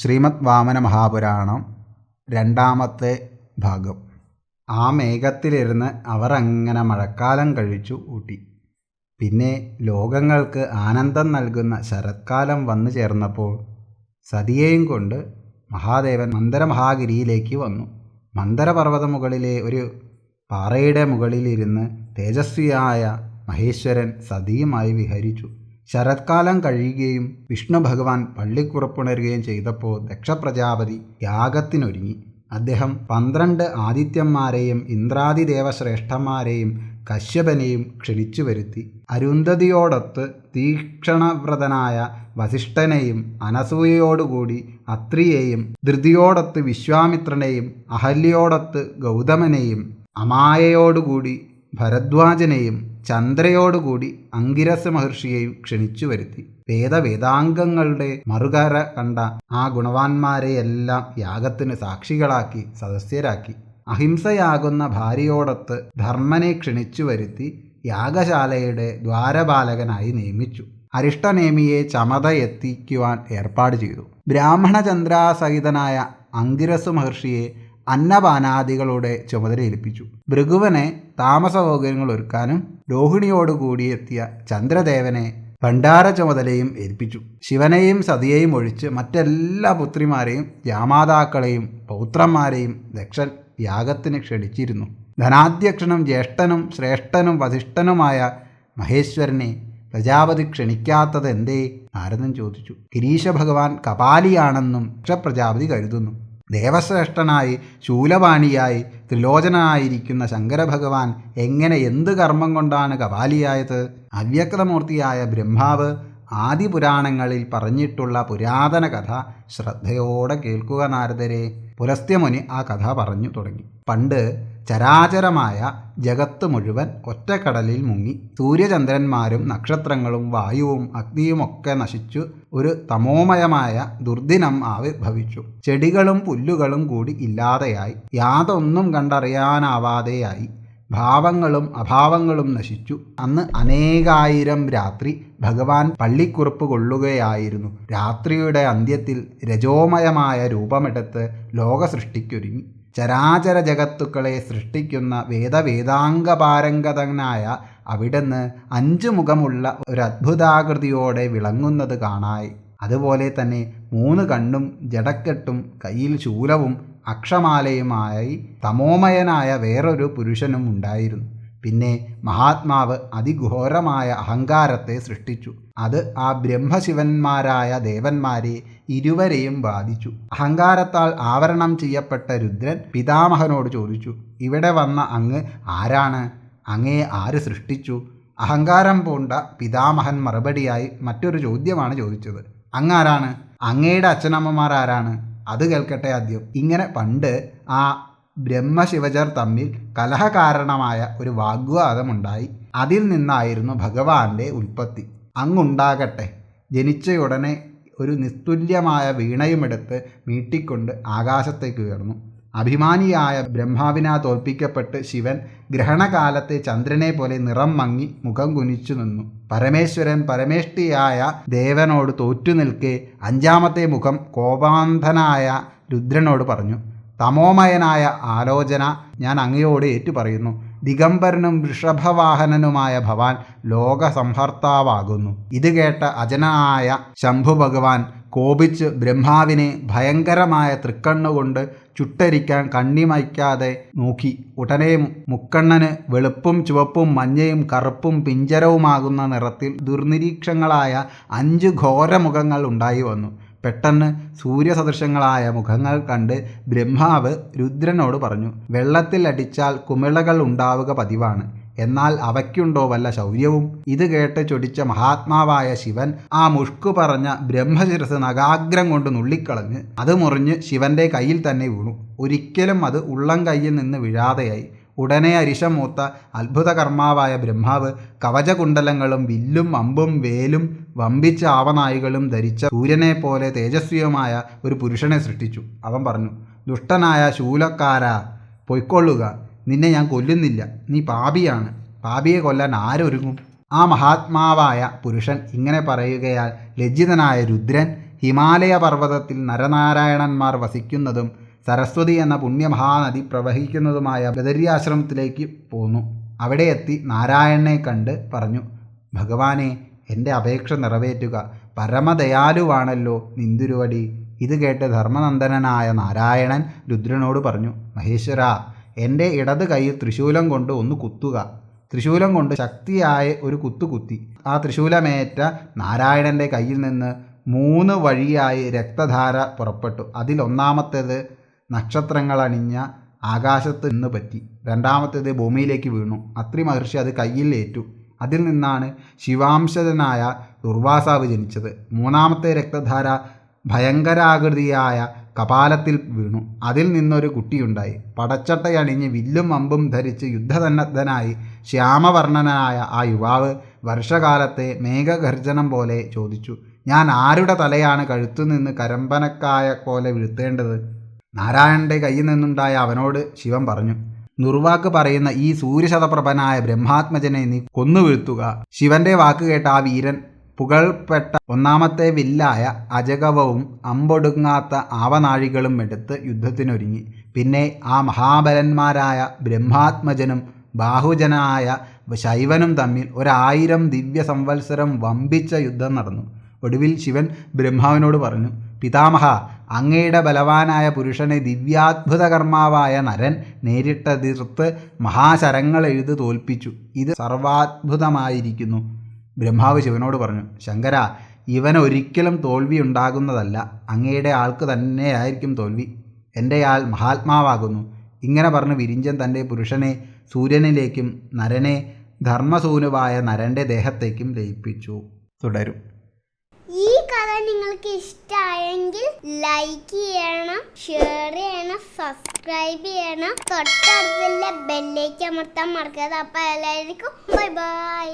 ശ്രീമദ് വാമന മഹാപുരാണം രണ്ടാമത്തെ ഭാഗം. ആ മേഘത്തിലിരുന്ന് അവർ അങ്ങനെ മഴക്കാലം കഴിച്ചു ഊട്ടി. പിന്നെ ലോകങ്ങൾക്ക് ആനന്ദം നൽകുന്ന ശരത്കാലം വന്നു ചേർന്നപ്പോൾ സതിയെയും കൊണ്ട് മഹാദേവൻ മന്ദരമഹാഗിരിയിലേക്ക് വന്നു. മന്ദരപർവത മുകളിലെ ഒരു പാറയുടെ മുകളിലിരുന്ന് തേജസ്വിയായ മഹേശ്വരൻ സതിയുമായി വിഹരിച്ചു. ശരത്കാലം കഴിയുകയും വിഷ്ണു ഭഗവാൻ പള്ളിക്കുറപ്പുണരുകയും ചെയ്തപ്പോൾ ദക്ഷപ്രജാപതി യാഗത്തിനൊരുങ്ങി. അദ്ദേഹം പന്ത്രണ്ട് ആദിത്യന്മാരെയും ഇന്ദ്രാദി ദേവശ്രേഷ്ഠന്മാരെയും കശ്യപനെയും ക്ഷണിച്ചു വരുത്തി. അരുന്ധതിയോടൊത്ത് തീക്ഷണവ്രതനായ വസിഷ്ഠനെയും അനസൂയയോടുകൂടി അത്രിയെയും ധൃതിയോടൊത്ത് വിശ്വാമിത്രനെയും അഹല്യയോടൊത്ത് ഗൗതമനെയും അമായയോടുകൂടി ഭരദ്വാജനെയും ചന്ദ്രയോടുകൂടി അങ്കിരസ മഹർഷിയെയും ക്ഷണിച്ചു വരുത്തി. വേദവേദാംഗങ്ങളുടെ മറുകര കണ്ട ആ ഗുണവാന്മാരെയെല്ലാം യാഗത്തിന് സാക്ഷികളാക്കി സദസ്യരാക്കി. അഹിംസയാകുന്ന ഭാര്യയോടൊത്ത് ധർമ്മനെ ക്ഷണിച്ചു വരുത്തി യാഗശാലയുടെ ദ്വാരപാലകനായി നിയമിച്ചു. അരിഷ്ടനേമിയെ ചമത എത്തിക്കുവാൻ ഏർപ്പാട് ചെയ്തു. ബ്രാഹ്മണചന്ദ്രാസഹിതനായ അങ്കിരസു മഹർഷിയെ അന്നപാനാദികളുടെ ചുമതല ഏൽപ്പിച്ചു. ഭൃഗുവനെ താമസ സൗകര്യങ്ങൾ ഒരുക്കാനും രോഹിണിയോടുകൂടി എത്തിയ ചന്ദ്രദേവനെ ഭണ്ഡാര ചുമതലയും ഏൽപ്പിച്ചു. ശിവനെയും സതിയെയും ഒഴിച്ച് മറ്റെല്ലാ പുത്രിമാരെയും ജാമാതാക്കളെയും പൗത്രന്മാരെയും ദക്ഷൻ യാഗത്തിന് ക്ഷണിച്ചിരുന്നു. ധനാധ്യക്ഷനും ജ്യേഷ്ഠനും ശ്രേഷ്ഠനും വധിഷ്ഠനുമായ മഹേശ്വരനെ പ്രജാപതി ക്ഷണിക്കാത്തത് എന്തേ നാരദൻ ചോദിച്ചു. ഗിരീശ ഭഗവാൻ കപാലിയാണെന്നും പ്രജാപതി കരുതുന്നു. ദേവശ്രേഷ്ഠനായി ശൂലപാണിയായി ത്രിലോചനായിരിക്കുന്ന ശങ്കരഭഗവാൻ എങ്ങനെ എന്ത് കർമ്മം കൊണ്ടാണ് കപാലിയായത് അവ്യക്തമൂർത്തിയായ ബ്രഹ്മാവ് ആദിപുരാണങ്ങളിൽ പറഞ്ഞിട്ടുള്ള പുരാതന കഥ ശ്രദ്ധയോടെ കേൾക്കുക നാരദരെ. പുലസ്ത്യമുനി ആ കഥ പറഞ്ഞു തുടങ്ങി. പണ്ട് ചരാചരമായ ജഗത്ത് മുഴുവൻ ഒറ്റക്കടലിൽ മുങ്ങി സൂര്യചന്ദ്രന്മാരും നക്ഷത്രങ്ങളും വായുവും അഗ്നിയുമൊക്കെ നശിച്ചു ഒരു തമോമയമായ ദുർദിനം ആവിർഭവിച്ചു. ചെടികളും പുല്ലുകളും കൂടി ഇല്ലാതെയായി. യാതൊന്നും കണ്ടറിയാനാവാതെയായി. ഭാവങ്ങളും അഭാവങ്ങളും നശിച്ചു. അന്ന് അനേകായിരം രാത്രി ഭഗവാൻ പള്ളിക്കുറുപ്പ് കൊള്ളുകയായിരുന്നു. രാത്രിയുടെ അന്ത്യത്തിൽ രജോമയമായ രൂപമെടുത്ത് ലോക സൃഷ്ടിക്കൊരുങ്ങി ചരാചര ജഗത്തുക്കളെ സൃഷ്ടിക്കുന്ന വേദവേദാംഗപാരംഗതനായ അവിടുന്ന് അഞ്ചു മുഖമുള്ള ഒരു അത്ഭുതാകൃതിയോടെ വിളങ്ങുന്നത് കാണായി. അതുപോലെ തന്നെ മൂന്ന് കണ്ണും ജടക്കെട്ടും കയ്യിൽ ശൂലവും അക്ഷമാലയുമായി തമോമയനായ വേറൊരു പുരുഷനും ഉണ്ടായിരുന്നു. പിന്നെ മഹാത്മാവ് അതിഘോരമായ അഹങ്കാരത്തെ സൃഷ്ടിച്ചു. അത് ആ ബ്രഹ്മശിവന്മാരായ ദേവന്മാരെ ഇരുവരെയും ബാധിച്ചു. അഹങ്കാരത്താൽ ആവരണം ചെയ്യപ്പെട്ട രുദ്രൻ പിതാമഹനോട് ചോദിച്ചു ഇവിടെ വന്ന അങ്ങ് ആരാണ്? അങ്ങേ ആര് സൃഷ്ടിച്ചു? അഹങ്കാരം പൂണ്ട പിതാമഹൻ മറുപടിയായി മറ്റൊരു ചോദ്യമാണ് ചോദിച്ചത്. അങ്ങാരാണ് അങ്ങയുടെ അച്ഛനമ്മമാർ ആരാണ്? അത് കേൾക്കട്ടെ ആദ്യം. ഇങ്ങനെ പണ്ട് ആ ബ്രഹ്മശിവജർ തമ്മിൽ കലഹകാരണമായ ഒരു വാഗ്വാദമുണ്ടായി. അതിൽ നിന്നായിരുന്നു ഭഗവാന്റെ ഉൽപ്പത്തി. അങ്ങുണ്ടാകട്ടെ. ജനിച്ചയുടനെ ഒരു നിസ്തുല്യമായ വീണയുമെടുത്ത് മീട്ടിക്കൊണ്ട് ആകാശത്തേക്ക് ഉയർന്നു. അഭിമാനിയായ ബ്രഹ്മാവിനാ തോൽപ്പിക്കപ്പെട്ട് ശിവൻ ഗ്രഹണകാലത്തെ ചന്ദ്രനെ പോലെ നിറം മങ്ങി മുഖം കുനിച്ചു നിന്നു. പരമേശ്വരൻ പരമേഷ്ടിയായ ദേവനോട് തോറ്റു നിൽക്കെ അഞ്ചാമത്തെ മുഖം കോപാന്ധനായ രുദ്രനോട് പറഞ്ഞു തമോമയനായ ആലോചന ഞാൻ അങ്ങയോട് ഏറ്റുപറയുന്നു ദിഗംബരനും വൃഷഭവാഹനനുമായ ഭവാൻ ലോകസംഹർത്താവാകുന്നു. ഇത് കേട്ട അജനായ ശംഭു ഭഗവാൻ കോപിച്ച് ബ്രഹ്മാവിനെ ഭയങ്കരമായ തൃക്കണ്ണുകൊണ്ട് ചുട്ടരിക്കാൻ കണ്ണിമയ്ക്കാതെ നോക്കി. ഉടനെ മുക്കണ്ണന് വെളുപ്പും ചുവപ്പും മഞ്ഞയും കറുപ്പും പിഞ്ചരവുമാകുന്ന നിറത്തിൽ ദുർനിരീക്ഷങ്ങളായ അഞ്ച് ഘോരമുഖങ്ങൾ ഉണ്ടായി വന്നു. പെട്ടെന്ന് സൂര്യസദൃശങ്ങളായ മുഖങ്ങൾ കണ്ട് ബ്രഹ്മാവ് രുദ്രനോട് പറഞ്ഞു വെള്ളത്തിൽ അടിച്ചാൽ കുമിളകൾ ഉണ്ടാവുക പതിവാണ്. എന്നാൽ അവയ്ക്കുണ്ടോ വല്ല ശൗര്യവും? ഇത് കേട്ട് ചൊടിച്ച മഹാത്മാവായ ശിവൻ ആ മുഷ്കു പറഞ്ഞ ബ്രഹ്മശിരസ് നഗാഗ്രം കൊണ്ട് നുള്ളിക്കളഞ്ഞ് അത് മുറിഞ്ഞ് ശിവന്റെ കയ്യിൽ തന്നെ വീണു. ഒരിക്കലും അത് ഉള്ളം കയ്യിൽ നിന്ന് വീഴാതെയായി. ഉടനെ അരിശമൂത്ത അത്ഭുതകർമാവായ ബ്രഹ്മാവ് കവചകുണ്ടലങ്ങളും വില്ലും അമ്പും വേലും വമ്പിച്ച ആവനായികളും ധരിച്ച സൂര്യനെ പോലെ തേജസ്വിയുമായ ഒരു പുരുഷനെ സൃഷ്ടിച്ചു. അവൻ പറഞ്ഞു ദുഷ്ടനായ ശൂലക്കാര പൊയ്ക്കൊള്ളുക. നിന്നെ ഞാൻ കൊല്ലുന്നില്ല. നീ പാപിയാണ്. പാപിയെ കൊല്ലാൻ ആരൊരുങ്ങും? ആ മഹാത്മാവായ പുരുഷൻ ഇങ്ങനെ പറയുകയാൽ ലജ്ജിതനായ രുദ്രൻ ഹിമാലയ പർവതത്തിൽ നരനാരായണന്മാർ വസിക്കുന്നതും സരസ്വതി എന്ന പുണ്യമഹാനദി പ്രവഹിക്കുന്നതുമായ ബദര്യാശ്രമത്തിലേക്ക് പോന്നു. അവിടെ എത്തി നാരായണനെ കണ്ട് പറഞ്ഞു ഭഗവാനെ എന്റെ അപേക്ഷ നിറവേറ്റുക. പരമദയാലുവാണല്ലോ നിന്തിരുവടി ഇത് കേട്ട് ധർമ്മനന്ദനായ നാരായണൻ രുദ്രനോട് പറഞ്ഞു മഹേശ്വര എന്റെ ഇടത് കൈയിൽ തൃശൂലം കൊണ്ട് ഒന്ന് കുത്തുക. തൃശൂലം കൊണ്ട് ശക്തിയായ ഒരു കുത്തു കുത്തി. ആ തൃശൂലമേറ്റ നാരായണന്റെ കയ്യിൽ നിന്ന് മൂന്ന് വഴിയായി രക്തധാര പുറപ്പെട്ടു. അതിലൊന്നാമത്തേത് നക്ഷത്രങ്ങൾ അണിഞ്ഞ ആകാശത്ത് നിന്ന് പറ്റി. രണ്ടാമത്തേത് ഭൂമിയിലേക്ക് വീണു. അത്രി മഹർഷി അത് കയ്യിൽ ഏറ്റു. അതിൽ നിന്നാണ് ശിവാംശജനായ ദുർവാസാവ് ജനിച്ചത്. മൂന്നാമത്തെ രക്തധാര ഭയങ്കരാകൃതിയായ കപാലത്തിൽ വീണു. അതിൽ നിന്നൊരു കുട്ടിയുണ്ടായി. പടച്ചട്ടയണിഞ്ഞ് വില്ലും അമ്പും ധരിച്ച് യുദ്ധസന്നദ്ധനായി ശ്യാമവർണനായ ആ യുവാവ് വർഷകാലത്തെ മേഘഗർജനം പോലെ ചോദിച്ചു. ഞാൻ ആരുടെ തലയാണ് കഴുത്തു നിന്ന് കരമ്പനക്കായ പോലെ വീഴ്ത്തേണ്ടത്? നാരായണന്റെ കയ്യിൽ നിന്നുണ്ടായ അവനോട് ശിവൻ പറഞ്ഞു നുർവാക്ക് പറയുന്ന ഈ സൂര്യശതപ്രഭനായ ബ്രഹ്മാത്മജനെ നീ കൊന്നു വീഴ്ത്തുക ശിവന്റെ വാക്ക് കേട്ട ആ വീരൻ പുകൾപ്പെട്ട ഒന്നാമത്തെ വില്ലായ അജകവവും അമ്പൊടുങ്ങാത്ത ആവനാഴികളും എടുത്ത് യുദ്ധത്തിനൊരുങ്ങി. പിന്നെ ആ മഹാബലന്മാരായ ബ്രഹ്മാത്മജനും ബാഹുജനായ ശൈവനും തമ്മിൽ ഒരായിരം ദിവ്യ സംവത്സരം വമ്പിച്ച യുദ്ധം നടന്നു. ഒടുവിൽ ശിവൻ ബ്രഹ്മാവിനോട് പറഞ്ഞു പിതാമഹ അങ്ങയുടെ ബലവാനായ പുരുഷനെ ദിവ്യാത്ഭുതകർമാവായ നരൻ നേരിട്ടതിർത്ത് മഹാശരങ്ങൾ എഴുത് തോൽപ്പിച്ചു. ഇത് സർവാത്ഭുതമായിരിക്കുന്നു. ബ്രഹ്മാവ് ശിവനോട് പറഞ്ഞു ശങ്കര ഇവൻ ഒരിക്കലും തോൽവി ഉണ്ടാകുന്നതല്ല അങ്ങയുടെ ആൾക്ക് തന്നെയായിരിക്കും തോൽവി. എന്റെ ആൾ മഹാത്മാവാകുന്നു. ഇങ്ങനെ പറഞ്ഞ് വിരിഞ്ചൻ തന്റെ പുരുഷനെ സൂര്യനിലേക്കും നരനെ ധർമ്മസൂനുവായ നരന്റെ ദേഹത്തേക്കും ലയിപ്പിച്ചു. തുടരും. നിങ്ങൾക്ക് ഇഷ്ടമായെങ്കിൽ ലൈക്ക് ചെയ്യണം ഷെയർ ചെയ്യണം സബ്സ്ക്രൈബ് ചെയ്യണം. തൊട്ടടുത്തുള്ള ബെല്ലേക്ക് അമർത്താൻ മറക്കരുത്. അപ്പോൾ എല്ലാവർക്കും ബൈ ബൈ